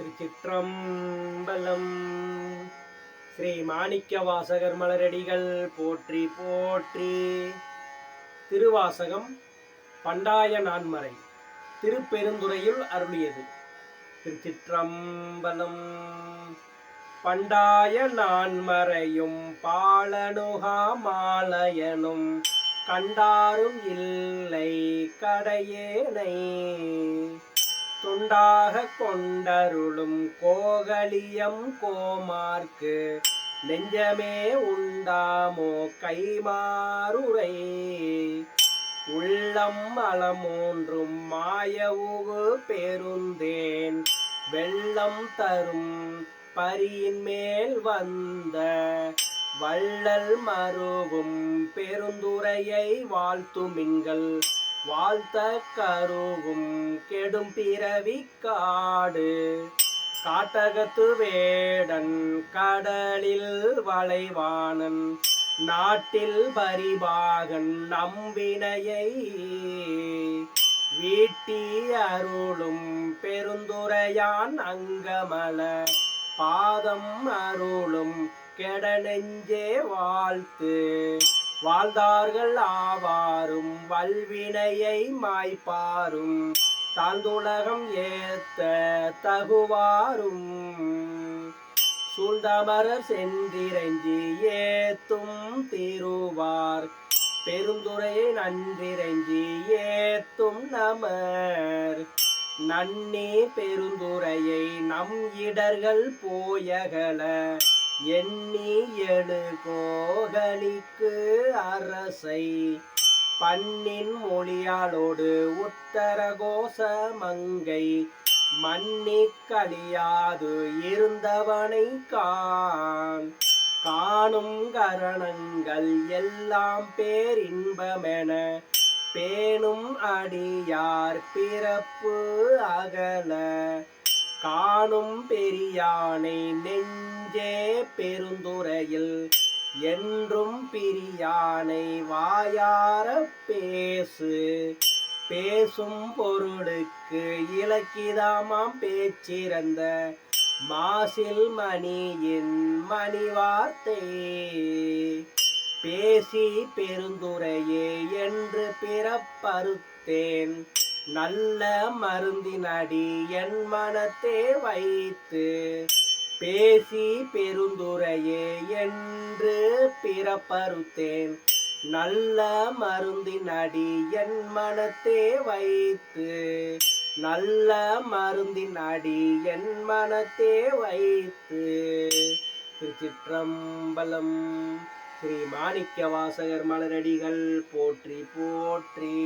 திருச்சிற்றம்பலம். ஸ்ரீ மாணிக்க வாசகர் மலரடிகள் போற்றி போற்றி. திருவாசகம் பண்டாய நான்மறை திருப்பெருந்துறையுள் அருளியது. திருச்சிற்றம்பலம் பண்டாய நான்மறையும் பாலனுகா மாலயனும் கண்டாரும் இல்லை கடையேனை. துண்டாக கொண்டருளும் கோகலியம் கோமார்க்கு நெஞ்சமே உண்டாமோ கைமாறுரை? உள்ளம் அலமூன்றும் மாயவுகு பெருந்தேன் வெள்ளம் தரும் பரியின் மேல் வந்த வள்ளல் மருவும் பெருந்துரையை வாழ்த்துமின்கள். வாழ்த்த கருவும் கெடும் பிறவி காடு காட்டகத்து வேடன் கடலில் வளைவானன் நாட்டில் பரிபாகன் நம் வினையை வீட்டி அருளும் பெருந்துரையான் அங்கமல பாதம் அருளும் கெட நெஞ்சே வாழ்த்து. வாழ்ந்தார்கள் ஆவாரும் வல்வினையை மாய்ப்பாரும் தாழ்ந்துலகம் ஏத்த தகுவாரும். சூழ்ந்தமரர் சென்றிரஞ்சி ஏத்தும் திருவார் பெருந்துரையை நன்றிரஞ்சி ஏத்தும் நமர். நன்னே பெருந்துரையை நம் இடர்கள் போயகல எண்ணி எழு கோகலிக்கு அரசை. பண்ணின் மொழியாளோடு உத்தரகோச மங்கை. மன்னி கழியாது இருந்தவனை கான் காணும் கரணங்கள் எல்லாம் பேரின்பமென. பேணும் அடியார் பிறப்பு அகல. காணும் பெரியானை நெஞ்சே பெருந்துரையில் என்றும் பிரியானை வாயார பேசு. பேசும் பொருளுக்கு இலக்கிதாமாம் பேச்சிறந்த மாசில் மணியின் மணி வார்த்தை பேசி பெருந்துரையே என்று பிறப்பறுத்தேன். நல்ல மருந்தினடி என் மனத்தே வைத்து பேசி பெருந்துரையே என்று பிறப்பறுத்தேன். நல்ல மருந்தினடி என் மனத்தே வைத்து நல்ல மருந்தினடி என் மனத்தே வைத்து திருச்சிற்றம்பலம் ஸ்ரீ மாணிக்க வாசகர் மலரடிகள் போற்றி போற்றி.